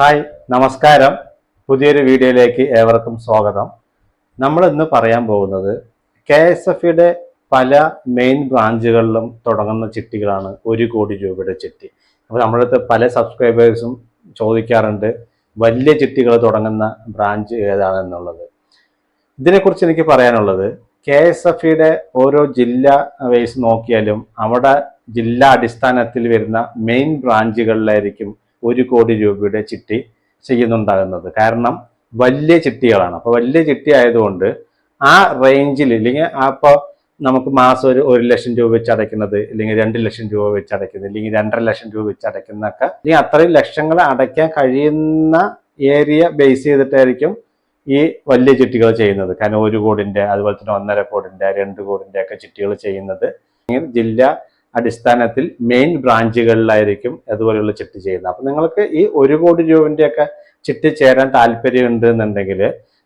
Hi നമസ്കാരം. പുതിയൊരു വീഡിയോയിലേക്ക് ഏവർക്കും സ്വാഗതം. നമ്മൾ ഇന്ന് പറയാൻ പോകുന്നത് കെ എസ് എഫിയുടെ പല മെയിൻ ബ്രാഞ്ചുകളിലും തുടങ്ങുന്ന ചിട്ടികളാണ് ഒരു കോടി രൂപയുടെ ചിട്ടി. അപ്പോൾ നമ്മളടുത്ത് പല സബ്സ്ക്രൈബേഴ്സും ചോദിക്കാറുണ്ട് വലിയ ചിട്ടികൾ തുടങ്ങുന്ന ബ്രാഞ്ച് ഏതാണെന്നുള്ളത്? ഇതിനെക്കുറിച്ച് എനിക്ക് പറയാനുള്ളത് കെ എസ് എഫിയുടെ ഓരോ ജില്ല വൈസ് നോക്കിയാലും അവിടെ ജില്ലാ അടിസ്ഥാനത്തിൽ വരുന്ന മെയിൻ ബ്രാഞ്ചുകളിലായിരിക്കും ഒരു കോടി രൂപയുടെ ചിട്ടി ചെയ്യുന്നുണ്ടാകുന്നത്. കാരണം വലിയ ചിട്ടികളാണ്. അപ്പോൾ വലിയ ചിട്ടി ആയതുകൊണ്ട് ആ റേഞ്ചിൽ ഇല്ലെങ്കിൽ അപ്പോൾ നമുക്ക് മാസം ഒരു ഒരു ലക്ഷം രൂപ വെച്ച് അടയ്ക്കുന്നത് അല്ലെങ്കിൽ രണ്ട് ലക്ഷം രൂപ വെച്ച് അടയ്ക്കുന്നത് അല്ലെങ്കിൽ രണ്ടര ലക്ഷം രൂപ വെച്ച് അടയ്ക്കുന്നതൊക്കെ അല്ലെങ്കിൽ അത്രയും ലക്ഷങ്ങൾ അടയ്ക്കാൻ കഴിയുന്ന ഏരിയ ബേസ് ചെയ്തിട്ടായിരിക്കും ഈ വലിയ ചിട്ടികൾ ചെയ്യുന്നത്. കാരണം ഒരു കോടിന്റെ അതുപോലെ തന്നെ ഒന്നര കോടിന്റെ രണ്ട് കോടിന്റെ ഒക്കെ ചിട്ടികൾ ചെയ്യുന്നത്. ജില്ലാ അടിസ്ഥാനത്തിൽ മെയിൻ ബ്രാഞ്ചുകളിലായിരിക്കും അതുപോലെയുള്ള ചിട്ടി ചെയ്യുന്നത്. അപ്പൊ നിങ്ങൾക്ക് ഈ ഒരു കോടി രൂപന്റെ ഒക്കെ ചിട്ടി ചേരാൻ താല്പര്യമുണ്ട് എന്നുണ്ടെങ്കിൽ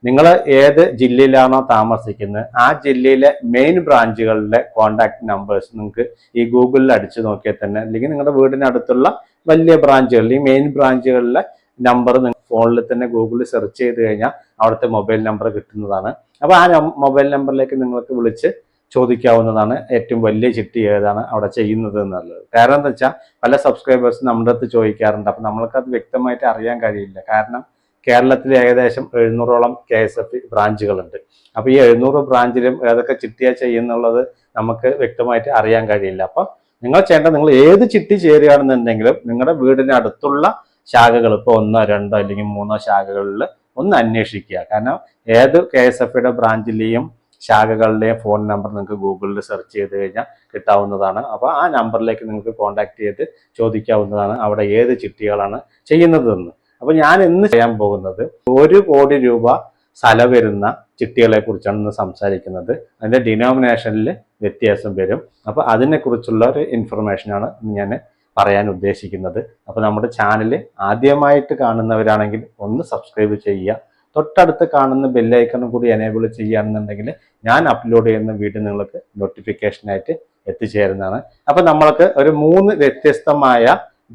നിങ്ങൾ ഏത് ജില്ലയിലാണോ താമസിക്കുന്നത് ആ ജില്ലയിലെ മെയിൻ ബ്രാഞ്ചുകളുടെ കോണ്ടാക്ട് നമ്പേഴ്സ് നിങ്ങൾക്ക് ഈ ഗൂഗിളിൽ അടിച്ചു നോക്കിയാൽ തന്നെ അല്ലെങ്കിൽ നിങ്ങളുടെ വീടിനടുത്തുള്ള വലിയ ബ്രാഞ്ചുകളിൽ ഈ മെയിൻ ബ്രാഞ്ചുകളിലെ നമ്പർ നിങ്ങൾ ഫോണിൽ തന്നെ ഗൂഗിളിൽ സെർച്ച് ചെയ്ത് കഴിഞ്ഞാൽ അവിടുത്തെ മൊബൈൽ നമ്പർ കിട്ടുന്നതാണ്. അപ്പോൾ ആ മൊബൈൽ നമ്പറിലേക്ക് നിങ്ങൾക്ക് വിളിച്ച് ചോദിക്കാവുന്നതാണ് ഏറ്റവും വലിയ ചിട്ടി ഏതാണ് അവിടെ ചെയ്യുന്നത് എന്നുള്ളത്. കാരണം എന്താ വെച്ചാൽ പല സബ്സ്ക്രൈബേഴ്സും നമ്മുടെ അടുത്ത് ചോദിക്കാറുണ്ട്. അപ്പം നമ്മൾക്കത് വ്യക്തമായിട്ട് അറിയാൻ കഴിയില്ല. കാരണം കേരളത്തിൽ ഏകദേശം എഴുന്നൂറോളം കെ എസ് എഫ് ബ്രാഞ്ചുകളുണ്ട്. അപ്പോൾ ഈ എഴുന്നൂറ് ബ്രാഞ്ചിലും ഏതൊക്കെ ചിട്ടിയാണ് ചെയ്യുന്നുള്ളത് നമുക്ക് വ്യക്തമായിട്ട് അറിയാൻ കഴിയില്ല. അപ്പോൾ നിങ്ങൾ ചെയ്യേണ്ടത് നിങ്ങൾ ഏത് ചിട്ടി ചേരുകയാണെന്നുണ്ടെങ്കിലും നിങ്ങളുടെ വീടിന് അടുത്തുള്ള ശാഖകൾ ഇപ്പോൾ ഒന്നോ രണ്ടോ അല്ലെങ്കിൽ മൂന്നോ ശാഖകളിൽ ഒന്ന് അന്വേഷിക്കുക. കാരണം ഏത് കെ എസ് എഫ് ബ്രാഞ്ചിലെയും ശാഖകളുടെയും ഫോൺ നമ്പർ നിങ്ങൾക്ക് ഗൂഗിളിൽ സെർച്ച് ചെയ്ത് കഴിഞ്ഞാൽ കിട്ടാവുന്നതാണ്. അപ്പോൾ ആ നമ്പറിലേക്ക് നിങ്ങൾക്ക് കോൺടാക്ട് ചെയ്ത് ചോദിക്കാവുന്നതാണ് അവിടെ ഏത് ചിട്ടികളാണ് ചെയ്യുന്നതെന്ന്. അപ്പോൾ ഞാൻ ഇന്ന് ചെയ്യാൻ പോകുന്നത് ഒരു കോടി രൂപ സ്ഥലം വരുന്ന ചിട്ടികളെ കുറിച്ചാണ് ഇന്ന് സംസാരിക്കുന്നത്. അതിന്റെ ഡിനോമിനേഷനിൽ വ്യത്യാസം വരും. അപ്പോൾ അതിനെക്കുറിച്ചുള്ള ഒരു ഇൻഫർമേഷനാണ് ഞാൻ പറയാൻ ഉദ്ദേശിക്കുന്നത്. അപ്പോൾ നമ്മുടെ ചാനൽ ആദ്യമായിട്ട് കാണുന്നവരാണെങ്കിൽ ഒന്ന് സബ്സ്ക്രൈബ് ചെയ്യുക. തൊട്ടടുത്ത് കാണുന്ന ബെല്ലൈക്കണും കൂടി എനേബിൾ ചെയ്യുകയാണെന്നുണ്ടെങ്കിൽ ഞാൻ അപ്ലോഡ് ചെയ്യുന്ന വീഡിയോ നിങ്ങൾക്ക് നോട്ടിഫിക്കേഷനായിട്ട് എത്തിച്ചേരുന്നതാണ്. അപ്പോൾ നമ്മൾക്ക് ഒരു മൂന്ന് വ്യത്യസ്തമായ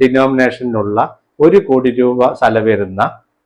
ഡിനോമിനേഷനിലുള്ള ഒരു കോടി രൂപ സ്ഥല വരുന്ന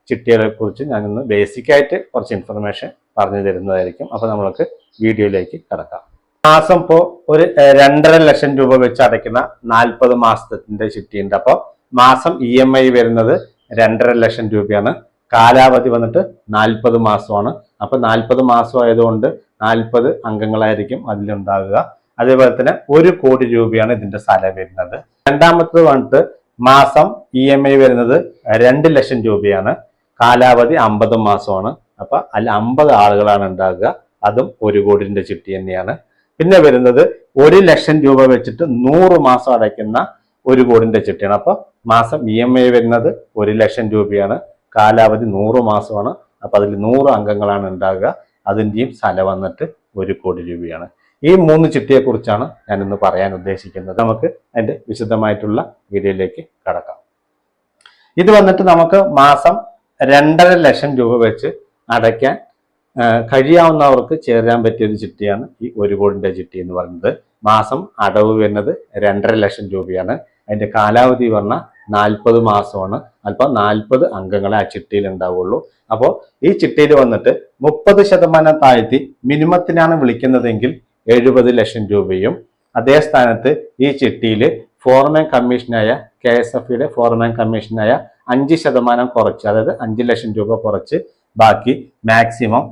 ചിട്ടികളെ കുറിച്ച് ഞാനൊന്ന് ബേസിക്കായിട്ട് കുറച്ച് ഇൻഫർമേഷൻ പറഞ്ഞു തരുന്നതായിരിക്കും. അപ്പോൾ നമ്മൾക്ക് വീഡിയോയിലേക്ക് കിടക്കാം. മാസം ഇപ്പോൾ ഒരു രണ്ടര ലക്ഷം രൂപ വെച്ച് അടയ്ക്കുന്ന നാൽപ്പത് മാസത്തിന്റെ ചിട്ടിയുണ്ട്. അപ്പോൾ മാസം ഇ ഐ വരുന്നത് രണ്ടര ലക്ഷം രൂപയാണ്. കാലാവധി വന്നിട്ട് നാൽപ്പത് മാസമാണ്. അപ്പൊ നാൽപ്പത് മാസം ആയതുകൊണ്ട് നാൽപ്പത് അംഗങ്ങളായിരിക്കും അതിലുണ്ടാകുക. അതേപോലെ തന്നെ ഒരു കോടി രൂപയാണ് ഇതിന്റെ സ്ഥലം വരുന്നത്. രണ്ടാമത്തത് വന്നിട്ട് മാസം ഇ എം ഐ വരുന്നത് രണ്ട് ലക്ഷം രൂപയാണ്. കാലാവധി അമ്പത് മാസമാണ്. അപ്പൊ അല്ല അമ്പത് ആളുകളാണ് ഉണ്ടാകുക. അതും ഒരു കോടിന്റെ ചിട്ടി തന്നെയാണ്. പിന്നെ വരുന്നത് ഒരു ലക്ഷം രൂപ വെച്ചിട്ട് നൂറ് മാസം അടയ്ക്കുന്ന ഒരു കോടിന്റെ ചിട്ടിയാണ്. അപ്പൊ മാസം ഇ എം ഐ വരുന്നത് ഒരു ലക്ഷം രൂപയാണ്. കാലാവധി നൂറ് മാസമാണ്. അപ്പൊ അതിൽ നൂറ് അംഗങ്ങളാണ് ഉണ്ടാകുക. അതിന്റെയും സ്ഥല വന്നിട്ട് ഒരു കോടി രൂപയാണ്. ഈ മൂന്ന് ചിട്ടിയെ കുറിച്ചാണ് ഞാൻ ഇന്ന് പറയാൻ ഉദ്ദേശിക്കുന്നത്. നമുക്ക് അതിന്റെ വിശദമായിട്ടുള്ള വീഡിയോയിലേക്ക് കടക്കാം. ഇത് വന്നിട്ട് നമുക്ക് മാസം രണ്ടര ലക്ഷം രൂപ വെച്ച് അടയ്ക്കാൻ കഴിയാവുന്നവർക്ക് ചേരാൻ പറ്റിയ ഒരു ചിട്ടിയാണ് ഈ ഒരു കോടിന്റെ ചിട്ടി എന്ന് പറയുന്നത്. മാസം അടവ് വരുന്നത് രണ്ടര ലക്ഷം രൂപയാണ്. അതിന്റെ കാലാവധി പറഞ്ഞാൽ നാൽപ്പത് മാസമാണ്. അല്പം നാൽപ്പത് അംഗങ്ങളെ ആ ചിട്ടിയിൽ ഉണ്ടാവുള്ളൂ. അപ്പോൾ ഈ ചിട്ടിയിൽ വന്നിട്ട് മുപ്പത് ശതമാനം താഴ്ത്തി മിനിമത്തിനാണ് വിളിക്കുന്നതെങ്കിൽ എഴുപത് ലക്ഷം രൂപയും. അതേ സ്ഥാനത്ത് ഈ ചിട്ടിയിൽ ഫോർമാൻ കമ്മീഷനായ കെ എസ് എഫ് ഇയുടെ ഫോർമാൻ കമ്മീഷനായ അഞ്ച് ശതമാനം കുറച്ച് അതായത് അഞ്ച് ലക്ഷം രൂപ കുറച്ച് ബാക്കി മാക്സിമം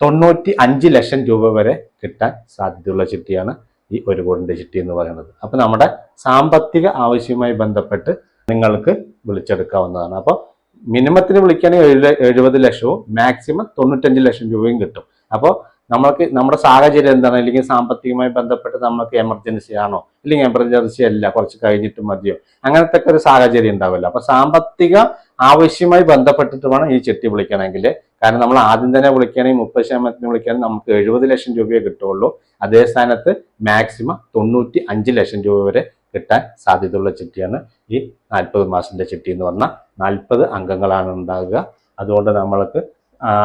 തൊണ്ണൂറ്റി അഞ്ച് ലക്ഷം രൂപ വരെ കിട്ടാൻ സാധ്യതയുള്ള ചിട്ടിയാണ്. ഈ ഒരു കോടിന്റെ ചിട്ടി എന്ന് പറയുന്നത്. അപ്പൊ നമ്മുടെ സാമ്പത്തിക ആവശ്യവുമായി ബന്ധപ്പെട്ട് നിങ്ങൾക്ക് വിളിച്ചെടുക്കാവുന്നതാണ്. അപ്പോൾ മിനിമത്തിന് വിളിക്കുകയാണെങ്കിൽ എഴുപത് ലക്ഷവും മാക്സിമം തൊണ്ണൂറ്റഞ്ച് ലക്ഷം രൂപയും കിട്ടും. അപ്പോൾ നമ്മൾക്ക് നമ്മുടെ സാഹചര്യം എന്താണ്? അല്ലെങ്കിൽ സാമ്പത്തികമായി ബന്ധപ്പെട്ട് നമ്മൾക്ക് എമർജൻസി ആണോ? അല്ലെങ്കിൽ എമർജൻസി അല്ല കുറച്ച് കഴിഞ്ഞിട്ട് മതിയോ? അങ്ങനത്തെ ഒക്കെ ഒരു സാഹചര്യം ഉണ്ടാവില്ല അപ്പൊ സാമ്പത്തിക ആവശ്യമായി ബന്ധപ്പെട്ടിട്ട് വേണം ഈ ചിട്ടി വിളിക്കണമെങ്കിൽ കാരണം നമ്മൾ ആദ്യം തന്നെ വിളിക്കുകയാണെങ്കിൽ മുപ്പത് ശതമാനത്തിന് വിളിക്കുകയാണെങ്കിൽ നമുക്ക് എഴുപത് ലക്ഷം രൂപയെ കിട്ടുള്ളൂ അതേ സ്ഥാനത്ത് മാക്സിമം തൊണ്ണൂറ്റി അഞ്ച് ലക്ഷം രൂപ വരെ കിട്ടാൻ സാധ്യതയുള്ള ചിട്ടിയാണ് ഈ നാൽപ്പത് മാസത്തിന്റെ ചിട്ടി എന്ന് പറഞ്ഞാൽ നാൽപ്പത് അംഗങ്ങളാണ് ഉണ്ടാകുക. അതുകൊണ്ട് നമ്മൾക്ക്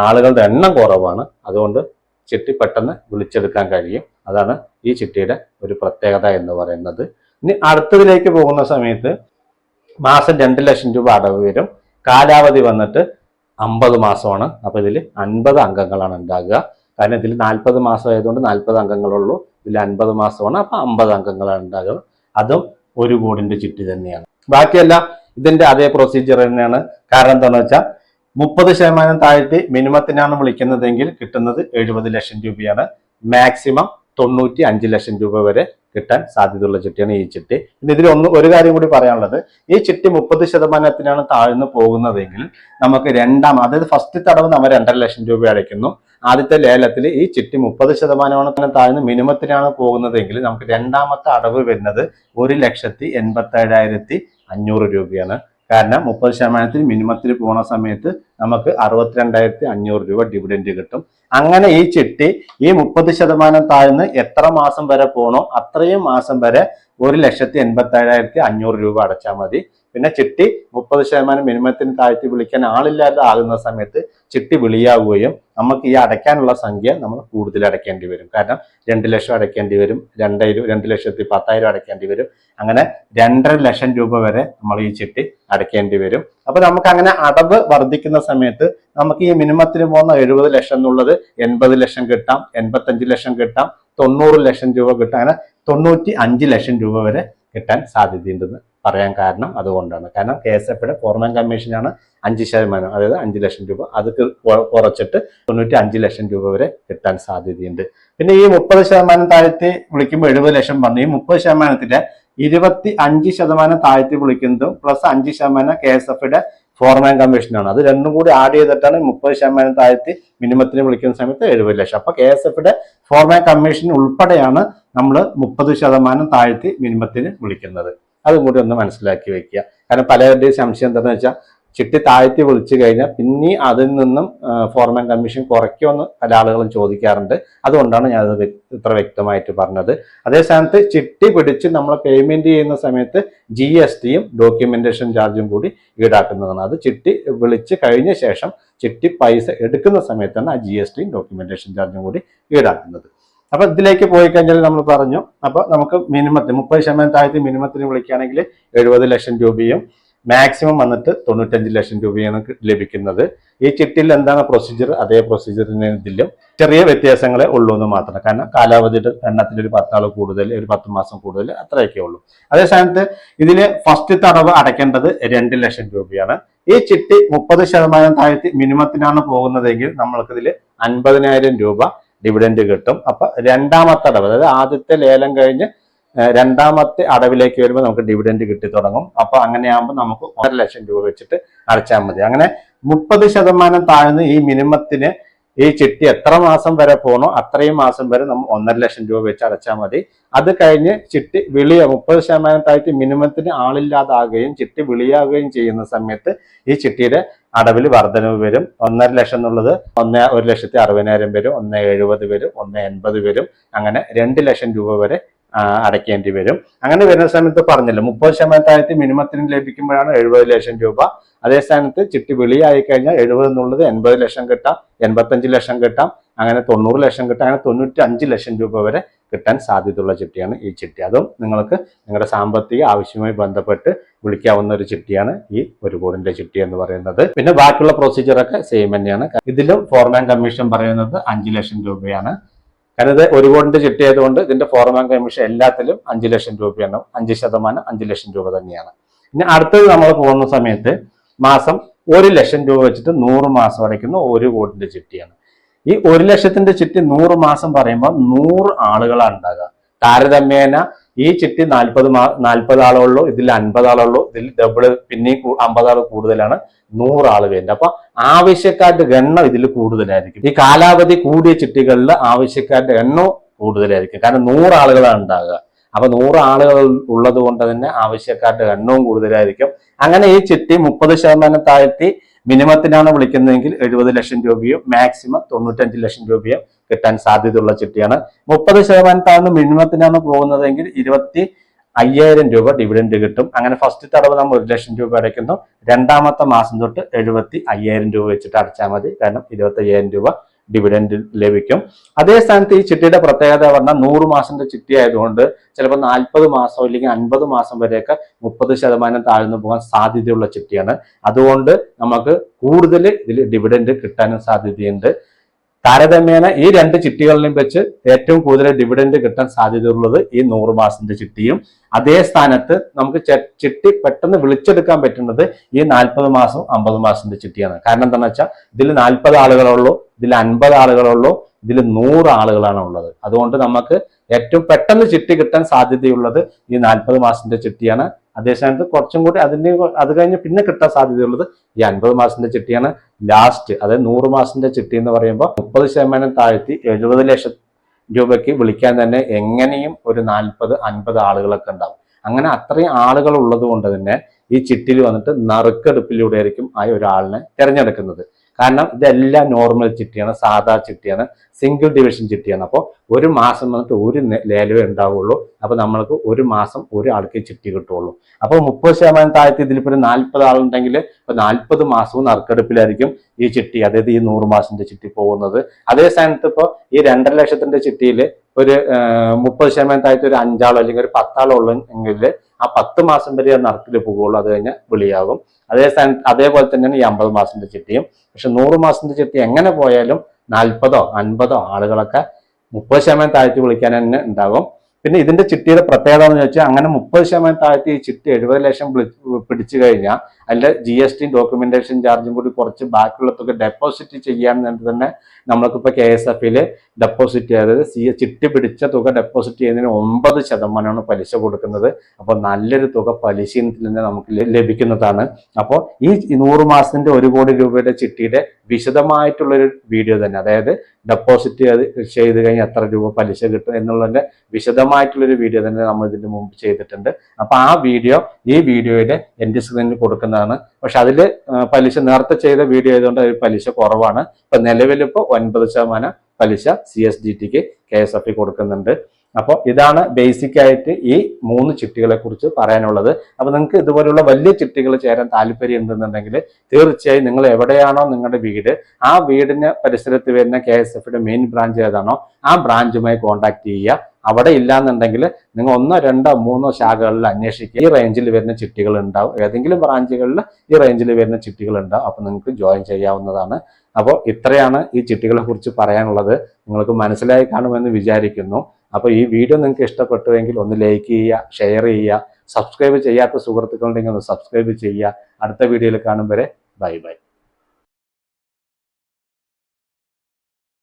ആളുകളുടെ എണ്ണം കുറവാണ്. അതുകൊണ്ട് ചിട്ടി പെട്ടെന്ന് വിളിച്ചെടുക്കാൻ കഴിയും. അതാണ് ഈ ചിട്ടിയുടെ ഒരു പ്രത്യേകത എന്ന് പറയുന്നത്. ഇനി അടുത്തതിലേക്ക് പോകുന്ന സമയത്ത് മാസം രണ്ട് ലക്ഷം രൂപ അടവ് വരും. കാലാവധി വന്നിട്ട് അമ്പത് മാസമാണ്. അപ്പൊ ഇതിൽ അൻപത് അംഗങ്ങളാണ് ഉണ്ടാകുക. കാരണം ഇതിൽ നാൽപ്പത് മാസം ആയതുകൊണ്ട് നാൽപ്പത് അംഗങ്ങളുള്ളൂ. ഇതിൽ അൻപത് മാസമാണ്. അപ്പൊ അമ്പത് അംഗങ്ങളാണ് ഉണ്ടാകുക. അതും ഒരു കോടിന്റെ ചിട്ടി തന്നെയാണ്. ബാക്കിയല്ല ഇതിന്റെ അതേ പ്രൊസീജിയർ തന്നെയാണ്. കാരണം എന്താണെന്ന് വെച്ചാൽ മുപ്പത് ശതമാനം താഴ്ത്തി മിനിമത്തിനാണ് വിളിക്കുന്നതെങ്കിൽ കിട്ടുന്നത് എഴുപത് ലക്ഷം രൂപയാണ്. മാക്സിമം തൊണ്ണൂറ്റി അഞ്ച് ലക്ഷം രൂപ വരെ കിട്ടാൻ സാധ്യതയുള്ള ചിട്ടിയാണ് ഈ ചിട്ടി. പിന്നെ ഇതിൽ ഒന്ന് ഒരു കാര്യം കൂടി പറയാനുള്ളത്. ഈ ചിട്ടി മുപ്പത് ശതമാനത്തിനാണ് താഴ്ന്നു പോകുന്നതെങ്കിൽ നമുക്ക് രണ്ടാം അതായത് ഫസ്റ്റ് തടവ് നമ്മൾ രണ്ടര ലക്ഷം രൂപ അടയ്ക്കുന്നു. ആദ്യത്തെ ലേലത്തിൽ ഈ ചിട്ടി മുപ്പത് ശതമാനമാണ് താഴ്ന്ന് മിനിമത്തിനാണ് പോകുന്നതെങ്കിൽ നമുക്ക് രണ്ടാമത്തെ അടവ് വരുന്നത് ഒരു ലക്ഷത്തി എൺപത്തി ഏഴായിരത്തി അഞ്ഞൂറ് രൂപയാണ്. കാരണം മുപ്പത് ശതമാനത്തിൽ മിനിമത്തിൽ പോണ സമയത്ത് നമുക്ക് അറുപത്തിരണ്ടായിരത്തി അഞ്ഞൂറ് രൂപ ഡിവിഡൻഡ് കിട്ടും. അങ്ങനെ ഈ ചിട്ടി ഈ മുപ്പത് ശതമാനം താഴ്ന്ന് എത്ര മാസം വരെ പോണോ അത്രയും മാസം വരെ ഒരു ലക്ഷത്തി എൺപത്തി ഏഴായിരത്തി അഞ്ഞൂറ് രൂപ അടച്ചാൽ മതി. പിന്നെ ചിട്ടി മുപ്പത് ശതമാനം മിനിമത്തിന് താഴ്ത്തി വിളിക്കാൻ ആളില്ലാതെ ആകുന്ന സമയത്ത് ചിട്ടി വിളിയാവുകയും നമുക്ക് ഈ അടയ്ക്കാനുള്ള സംഖ്യ നമ്മൾ കൂടുതൽ അടയ്ക്കേണ്ടി വരും. കാരണം രണ്ട് ലക്ഷം അടയ്ക്കേണ്ടി വരും രണ്ടായിരം രണ്ട് ലക്ഷത്തി പത്തായിരം അടയ്ക്കേണ്ടി വരും. അങ്ങനെ രണ്ടര ലക്ഷം രൂപ വരെ നമ്മൾ ഈ ചിട്ടി അടയ്ക്കേണ്ടി വരും. അപ്പൊ നമുക്ക് അങ്ങനെ അടവ് വർദ്ധിക്കുന്ന സമയത്ത് നമുക്ക് ഈ മിനിമത്തിന് പോകുന്ന എഴുപത് ലക്ഷം എന്നുള്ളത് എൺപത് ലക്ഷം കിട്ടാം എൺപത്തഞ്ച് ലക്ഷം കിട്ടാം തൊണ്ണൂറ് ലക്ഷം രൂപ കിട്ടാം. അങ്ങനെ തൊണ്ണൂറ്റി അഞ്ച് ലക്ഷം രൂപ വരെ കിട്ടാൻ സാധ്യതയുണ്ടെന്ന് പറയാൻ കാരണം അതുകൊണ്ടാണ്. കാരണം കെ എസ് എഫിയുടെ ഫോർമാൻ കമ്മീഷനാണ് അഞ്ച് ശതമാനം അതായത് അഞ്ച് ലക്ഷം രൂപ. അത് കുറച്ചിട്ട് തൊണ്ണൂറ്റി അഞ്ച് ലക്ഷം രൂപ വരെ കിട്ടാൻ സാധ്യതയുണ്ട്. പിന്നെ ഈ മുപ്പത് ശതമാനം താഴ്ത്തി വിളിക്കുമ്പോൾ എഴുപത് ലക്ഷം പറഞ്ഞു ഈ മുപ്പത് ശതമാനത്തിന്റെ ഇരുപത്തി അഞ്ച് ശതമാനം താഴ്ത്തി വിളിക്കുന്നതും പ്ലസ് അഞ്ച് ശതമാനം കെ എസ് എഫിയുടെ ഫോർമാൻ കമ്മീഷനാണ് അത് രണ്ടും കൂടി ആഡ് ചെയ്തിട്ടാണ് മുപ്പത് ശതമാനം താഴ്ത്തി മിനിമത്തിന് വിളിക്കുന്ന സമയത്ത് എഴുപത് ലക്ഷം. അപ്പൊ കെ എസ് എഫിയുടെ ഫോർമാൻ കമ്മീഷൻ ഉൾപ്പെടെയാണ് നമ്മൾ മുപ്പത് ശതമാനം താഴ്ത്തി മിനിമത്തിന് വിളിക്കുന്നത്. അതും കൂടി ഒന്ന് മനസ്സിലാക്കി വെക്കുക. കാരണം പലരുടെയും സംശയം എന്താണെന്ന് വെച്ചാൽ ചിട്ടി താഴ്ത്തി വിളിച്ചു കഴിഞ്ഞാൽ പിന്നെ അതിൽ നിന്നും ഫോർമാൻ കമ്മീഷൻ കുറയ്ക്കുമെന്ന് പല ആളുകളും ചോദിക്കാറുണ്ട്. അതുകൊണ്ടാണ് വ്യ- ഇത്ര വ്യക്തമായിട്ട് പറഞ്ഞത്. അതേ സ്ഥാനത്ത് ചിട്ടി പിടിച്ച് നമ്മൾ പേയ്മെന്റ് ചെയ്യുന്ന സമയത്ത് ജി എസ് ടിയും ഡോക്യുമെന്റേഷൻ ചാർജും കൂടി ഈടാക്കുന്നതാണ്. അത് ചിട്ടി വിളിച്ച് കഴിഞ്ഞ ശേഷം ചിട്ടി പൈസ എടുക്കുന്ന സമയത്താണ് ആ ജി എസ് ടിയും ഡോക്യുമെന്റേഷൻ ചാർജും കൂടി ഈടാക്കുന്നത്. അപ്പൊ ഇതിലേക്ക് പോയി കഴിഞ്ഞാൽ നമ്മൾ പറഞ്ഞു അപ്പൊ നമുക്ക് മിനിമത്തിന് മുപ്പത് ശതമാനം താഴ്ത്തി മിനിമത്തിന് വിളിക്കുകയാണെങ്കിൽ എഴുപത് ലക്ഷം രൂപയും മാക്സിമം വന്നിട്ട് തൊണ്ണൂറ്റഞ്ച് ലക്ഷം രൂപയാണ് ലഭിക്കുന്നത്. ഈ ചിട്ടിയിൽ എന്താണ് പ്രൊസീജിയർ അതേ പ്രൊസീജിയറിന് ഇതിലും ചെറിയ വ്യത്യാസങ്ങളെ ഉള്ളൂ എന്ന് മാത്രം കാരണം കാലാവധിയുടെ എണ്ണത്തിൽ ഒരു പത്താൾ കൂടുതൽ ഒരു പത്ത് മാസം കൂടുതൽ അത്രയൊക്കെ ഉള്ളൂ. അതേ സമയത്ത് ഇതിൽ ഫസ്റ്റ് തടവ് അടയ്ക്കേണ്ടത് രണ്ട് ലക്ഷം രൂപയാണ്. ഈ ചിട്ടി മുപ്പത് ശതമാനം താഴ്ത്തി മിനിമത്തിനാണ് പോകുന്നതെങ്കിൽ നമ്മൾക്ക് ഇതിൽ അൻപതിനായിരം രൂപ ഡിവിഡൻഡ് കിട്ടും. അപ്പൊ രണ്ടാമത്തെ അടവ് അതായത് ആദ്യത്തെ ലേലം കഴിഞ്ഞ് രണ്ടാമത്തെ അടവിലേക്ക് വരുമ്പോൾ നമുക്ക് ഡിവിഡൻഡ് കിട്ടി തുടങ്ങും. അപ്പൊ അങ്ങനെയാകുമ്പോൾ നമുക്ക് ഒന്നര ലക്ഷം രൂപ വെച്ചിട്ട് അടച്ചാൽ മതി. അങ്ങനെ മുപ്പത് ശതമാനം താഴ്ന്ന് ഈ മിനിമത്തിന് ഈ ചിട്ടി എത്ര മാസം വരെ പോകണോ അത്രയും മാസം വരെ നമ്മൾ ഒന്നര ലക്ഷം രൂപ വെച്ച് അടച്ചാൽ മതി. അത് കഴിഞ്ഞ് ചിട്ടി വിളിയ മുപ്പത് ശതമാനം താഴ്ത്തി മിനിമത്തിന് ആളില്ലാതാകുകയും ചിട്ടി വിളിയാകുകയും ചെയ്യുന്ന സമയത്ത് ഈ ചിട്ടിയുടെ അടവിൽ വർധനവ് വരും. ഒന്നര ലക്ഷം എന്നുള്ളത് ഒന്ന് ഒരു ലക്ഷത്തി അറുപതിനായിരം വരും. ഒന്ന് എഴുപത് വരും. ഒന്ന് എൺപത് വരും. അങ്ങനെ രണ്ട് ലക്ഷം രൂപ വരെ അടയ്ക്കേണ്ടി വരും. അങ്ങനെ വരുന്ന സമയത്ത് പറഞ്ഞല്ലോ മുപ്പത് ശതമാനം താഴ്ത്തി മിനിമത്തിന് ലഭിക്കുമ്പോഴാണ് എഴുപത് ലക്ഷം രൂപ. അതേ സ്ഥാനത്ത് ചിട്ടി വിളിയായി കഴിഞ്ഞാൽ എഴുപത് എന്നുള്ളത് എൺപത് ലക്ഷം കിട്ടാം എൺപത്തഞ്ച് ലക്ഷം കിട്ടാം അങ്ങനെ തൊണ്ണൂറ് ലക്ഷം കിട്ടാം അങ്ങനെ തൊണ്ണൂറ്റി അഞ്ച് ലക്ഷം രൂപ വരെ കിട്ടാൻ സാധ്യതയുള്ള ചിട്ടിയാണ് ഈ ചിട്ടി. അതും നിങ്ങൾക്ക് നിങ്ങളുടെ സാമ്പത്തിക ആവശ്യവുമായി ബന്ധപ്പെട്ട് വിളിക്കാവുന്ന ഒരു ചിട്ടിയാണ് ഈ ഒരു കോടിന്റെ ചിട്ടി എന്ന് പറയുന്നത്. പിന്നെ ബാക്കിയുള്ള പ്രൊസീജിയർ ഒക്കെ സെയിം തന്നെയാണ്. ഇതിലും ഫോർമാൻ കമ്മീഷൻ പറയുന്നത് അഞ്ച് ലക്ഷം രൂപയാണ്. കാരണം ഇത് ഒരു കോടിന്റെ ചിട്ടി ഇതിന്റെ ഫോർമാൻ കമ്മീഷൻ എല്ലാത്തിലും അഞ്ച് ലക്ഷം രൂപയാണ്. അഞ്ച് ശതമാനം അഞ്ച് ലക്ഷം രൂപ തന്നെയാണ്. ഇനി അടുത്തത് നമ്മൾ പോകുന്ന സമയത്ത് മാസം ഒരു ലക്ഷം രൂപ വെച്ചിട്ട് നൂറ് മാസം അടയ്ക്കുന്ന ഒരു കോടിന്റെ ചിട്ടിയാണ്. ഈ ഒരു ലക്ഷത്തിന്റെ ചിട്ടി നൂറ് മാസം പറയുമ്പോൾ നൂറ് ആളുകളാണ് ഉണ്ടാകുക താരതമ്യേന ഈ ചിട്ടി നാൽപ്പത് നാൽപ്പത് ആളുള്ളൂ ഇതിൽ അൻപത് ആളുള്ളൂ ഇതിൽ ഡബിൾ പിന്നെ അമ്പത് ആൾ കൂടുതലാണ് നൂറ് ആൾ വരുന്നത് അപ്പൊ ആവശ്യക്കാരുടെ എണ്ണം ഇതിൽ കൂടുതലായിരിക്കും. ഈ കാലാവധി കൂടിയ ചിട്ടികളിൽ ആവശ്യക്കാരുടെ എണ്ണം കൂടുതലായിരിക്കും. കാരണം നൂറ് ആളുകളാണ് ഉണ്ടാകുക അപ്പൊ നൂറ് ആളുകൾ ഉള്ളത് കൊണ്ട് തന്നെ ആവശ്യക്കാരുടെ എണ്ണവും കൂടുതലായിരിക്കും. അങ്ങനെ ഈ ചിട്ടി മുപ്പത് ശതമാനം താഴ്ത്തി മിനിമത്തിനാണ് വിളിക്കുന്നതെങ്കിൽ എഴുപത് ലക്ഷം രൂപയോ മാക്സിമം തൊണ്ണൂറ്റഞ്ച് ലക്ഷം രൂപയോ കിട്ടാൻ സാധ്യതയുള്ള ചിട്ടിയാണ്. മുപ്പത് ശതമാനം താഴ്ന്ന് മിനിമത്തിനാണ് പോകുന്നതെങ്കിൽ ഇരുപത്തി അയ്യായിരം രൂപ ഡിവിഡൻഡ് കിട്ടും. അങ്ങനെ ഫസ്റ്റ് തടവ് നമ്മൾ ഒരു ലക്ഷം രൂപ അടയ്ക്കുന്നു. രണ്ടാമത്തെ മാസം തൊട്ട് എഴുപത്തി അയ്യായിരം രൂപ വെച്ചിട്ട് അടച്ചാൽ മതി. കാരണം ഇരുപത്തി അയ്യായിരം രൂപ ഡിവിഡൻഡ് ലഭിക്കും. അതേ സ്ഥാനത്ത് ഈ ചിട്ടിയുടെ പ്രത്യേകത പറഞ്ഞാൽ നൂറ് മാസത്തിന്റെ ചിട്ടി ആയതുകൊണ്ട് ചിലപ്പോൾ നാൽപ്പത് മാസം അല്ലെങ്കിൽ അൻപത് മാസം വരെയൊക്കെ മുപ്പത് ശതമാനം താഴ്ന്നു പോകാൻ സാധ്യതയുള്ള ചിട്ടിയാണ്. അതുകൊണ്ട് നമുക്ക് കൂടുതൽ ഇതിൽ ഡിവിഡൻഡ് കിട്ടാനും സാധ്യതയുണ്ട്. താരതമ്യേന ഈ രണ്ട് ചിട്ടികളിലും വെച്ച് ഏറ്റവും കൂടുതൽ ഡിവിഡൻഡ് കിട്ടാൻ സാധ്യതയുള്ളത് ഈ നൂറ് മാസത്തിന്റെ ചിട്ടിയും. അതേ സ്ഥാനത്ത് നമുക്ക് ചിട്ടി പെട്ടെന്ന് വിളിച്ചെടുക്കാൻ പറ്റുന്നത് ഈ നാൽപ്പത് മാസം അമ്പത് മാസത്തിന്റെ ചിട്ടിയാണ്. കാരണം എന്താണെന്ന് വെച്ചാൽ ഇതിൽ നാൽപ്പത് ആളുകളുള്ളൂ ഇതിൽ അൻപത് ആളുകളുള്ളൂ ഇതിൽ നൂറ് ആളുകളാണ് ഉള്ളത്. അതുകൊണ്ട് നമുക്ക് ഏറ്റവും പെട്ടെന്ന് ചിട്ടി കിട്ടാൻ സാധ്യതയുള്ളത് ഈ നാൽപ്പത് മാസത്തിന്റെ ചിട്ടിയാണ്. അതേ സമയത്ത് കുറച്ചും കൂടി അതിന്റെ അത് കഴിഞ്ഞ് പിന്നെ കിട്ടാൻ സാധ്യതയുള്ളത് ഈ അൻപത് മാസത്തിന്റെ ചിട്ടിയാണ്. ലാസ്റ്റ് അതായത് നൂറ് മാസത്തിന്റെ ചിട്ടി എന്ന് പറയുമ്പോൾ മുപ്പത് ശതമാനം താഴ്ത്തി എഴുപത് ലക്ഷം രൂപയ്ക്ക് വിളിക്കാൻ തന്നെ എങ്ങനെയും ഒരു നാൽപ്പത് അൻപത് ആളുകളൊക്കെ ഉണ്ടാവും. അങ്ങനെ അത്രയും ആളുകൾ ഉള്ളത് കൊണ്ട് തന്നെ ഈ ചിട്ടിയിൽ വന്നിട്ട് നറുക്കെടുപ്പിലൂടെ ആയിരിക്കും ആ ഒരാളിനെ തിരഞ്ഞെടുക്കുന്നത്. കാരണം ഇതെല്ലാം നോർമൽ ചിട്ടിയാണ് സാധാ ചിട്ടിയാണ് സിംഗിൾ ഡിവിഷൻ ചിട്ടിയാണ്. അപ്പോൾ ഒരു മാസം വന്നിട്ട് ഒരു ലേലവേ ഉണ്ടാവുള്ളൂ. അപ്പോൾ നമ്മൾക്ക് ഒരു മാസം ഒരു ആൾക്ക് ചിട്ടി കിട്ടുള്ളൂ. അപ്പോൾ മുപ്പത് ശതമാനം താഴത്ത് ഇതിലിപ്പോൾ ഒരു നാൽപ്പത് ആളുണ്ടെങ്കിൽ ഇപ്പോൾ നാൽപ്പത് മാസവും നറുക്കെടുപ്പിലായിരിക്കും ഈ ചിട്ടി അതായത് ഈ നൂറ് മാസത്തിന്റെ ചിട്ടി പോകുന്നത്. അതേ സ്ഥാനത്ത് ഇപ്പോൾ ഈ രണ്ടര ലക്ഷത്തിന്റെ ചിട്ടിയിൽ ഒരു മുപ്പത് ശതമാനം താഴത്ത് ഒരു അഞ്ചാളോ അല്ലെങ്കിൽ ഒരു പത്താളോ ഉള്ളെങ്കിൽ ആ പത്ത് മാസം വരെ ആ നറുക്കിൽ പോകുള്ളൂ അത് കഴിഞ്ഞാൽ വിളിയാകും. അതേ സ്ഥാനത്ത് അതേപോലെ തന്നെയാണ് ഈ അമ്പത് മാസത്തിന്റെ ചിട്ടിയും. പക്ഷെ നൂറ് മാസത്തിന്റെ ചിട്ടി എങ്ങനെ പോയാലും നാൽപ്പതോ അൻപതോ ആളുകളൊക്കെ മുപ്പത് ശതമാനം താഴ്ത്തി വിളിക്കാൻ തന്നെ ഉണ്ടാകും. പിന്നെ ഇതിന്റെ ചിട്ടിയുടെ പ്രത്യേകത എന്ന് വെച്ചാൽ അങ്ങനെ മുപ്പത് ശതമാനം താഴ്ത്തി ഈ ചിട്ടി എഴുപത് ലക്ഷം പിടിച്ചു കഴിഞ്ഞാൽ അതിന്റെ ജി എസ് ടി ഡോക്യുമെന്റേഷൻ ചാർജും കൂടി കുറച്ച് ബാക്കിയുള്ള തുക ഡെപ്പോസിറ്റ് ചെയ്യാൻ തന്നെ നമ്മൾക്കിപ്പോൾ കെ എസ് എഫിൽ ഡെപ്പോസിറ്റ് അതായത് സി ചിട്ടി പിടിച്ച തുക ഡെപ്പോസിറ്റ് ചെയ്യുന്നതിന് ഒമ്പത് ശതമാനമാണ് പലിശ കൊടുക്കുന്നത്. അപ്പോൾ നല്ലൊരു തുക പലിശയിൽ തന്നെ നമുക്ക് ലഭിക്കുന്നതാണ്. അപ്പോൾ ഈ നൂറ് മാസത്തിന്റെ ഒരു കോടി രൂപയുടെ ചിട്ടിയുടെ വിശദമായിട്ടുള്ളൊരു വീഡിയോ തന്നെ അതായത് ഡെപ്പോസിറ്റ് ചെയ്ത് കഴിഞ്ഞാൽ എത്ര രൂപ പലിശ കിട്ടും എന്നുള്ളതിന്റെ വിശദമായിട്ടുള്ളൊരു വീഡിയോ തന്നെ നമ്മൾ ഇതിന് മുമ്പ് ചെയ്തിട്ടുണ്ട്. അപ്പോൾ ആ വീഡിയോ ഈ വീഡിയോയുടെ എന്റെ സ്ക്രീനിൽ കൊടുക്കുന്നതാണ് പക്ഷെ അതിൽ പലിശ നേരത്തെ ചെയ്ത വീഡിയോ ആയതുകൊണ്ട് അതിൽ പലിശ കുറവാണ്. ഇപ്പൊ നിലവിലിപ്പോൾ ഒൻപത് ശതമാനം പലിശ സി എസ് ഡി ടിക്ക് കെ എസ് എഫ് കൊടുക്കുന്നുണ്ട്. അപ്പോൾ ഇതാണ് ബേസിക് ആയിട്ട് ഈ മൂന്ന് ചിട്ടികളെ കുറിച്ച് പറയാനുള്ളത്. അപ്പോൾ നിങ്ങൾക്ക് ഇതുപോലെയുള്ള വലിയ ചിട്ടികൾ ചേരാൻ താല്പര്യം ഉണ്ടെന്നുണ്ടെങ്കിൽ തീർച്ചയായും നിങ്ങൾ എവിടെയാണോ നിങ്ങളുടെ വീട് ആ വീടിന് പരിസരത്ത് വരുന്ന കെ എസ് എഫിന്റെ മെയിൻ ബ്രാഞ്ച് ഏതാണോ ആ ബ്രാഞ്ചുമായി കോൺടാക്ട് ചെയ്യുക. അവിടെ ഇല്ലാന്നുണ്ടെങ്കിൽ നിങ്ങൾ ഒന്നോ രണ്ടോ മൂന്നോ ശാഖകളിൽ അന്വേഷിക്കുക. ഈ റേഞ്ചിൽ വരുന്ന ചിട്ടികൾ ഉണ്ടാവും. ഏതെങ്കിലും ബ്രാഞ്ചുകളിൽ ഈ റേഞ്ചിൽ വരുന്ന ചിട്ടികൾ ഉണ്ടാവും. അപ്പോൾ നിങ്ങൾക്ക് ജോയിൻ ചെയ്യാവുന്നതാണ്. അപ്പോൾ ഇത്രയാണ് ഈ ചിട്ടികളെ കുറിച്ച് പറയാനുള്ളത്. നിങ്ങൾക്ക് മനസ്സിലായി കാണുമെന്ന് വിചാരിക്കുന്നു. അപ്പോൾ ഈ വീഡിയോ നിങ്ങൾക്ക് ഇഷ്ടപ്പെട്ടുവെങ്കിൽ ഒന്ന് ലൈക്ക് ചെയ്യുക ഷെയർ ചെയ്യുക സബ്സ്ക്രൈബ് ചെയ്യാത്ത സുഹൃത്തുക്കളുണ്ടെങ്കിൽ ഒന്ന് സബ്സ്ക്രൈബ് ചെയ്യുക. അടുത്ത വീഡിയോയിൽ കാണും വരെ. Bye bye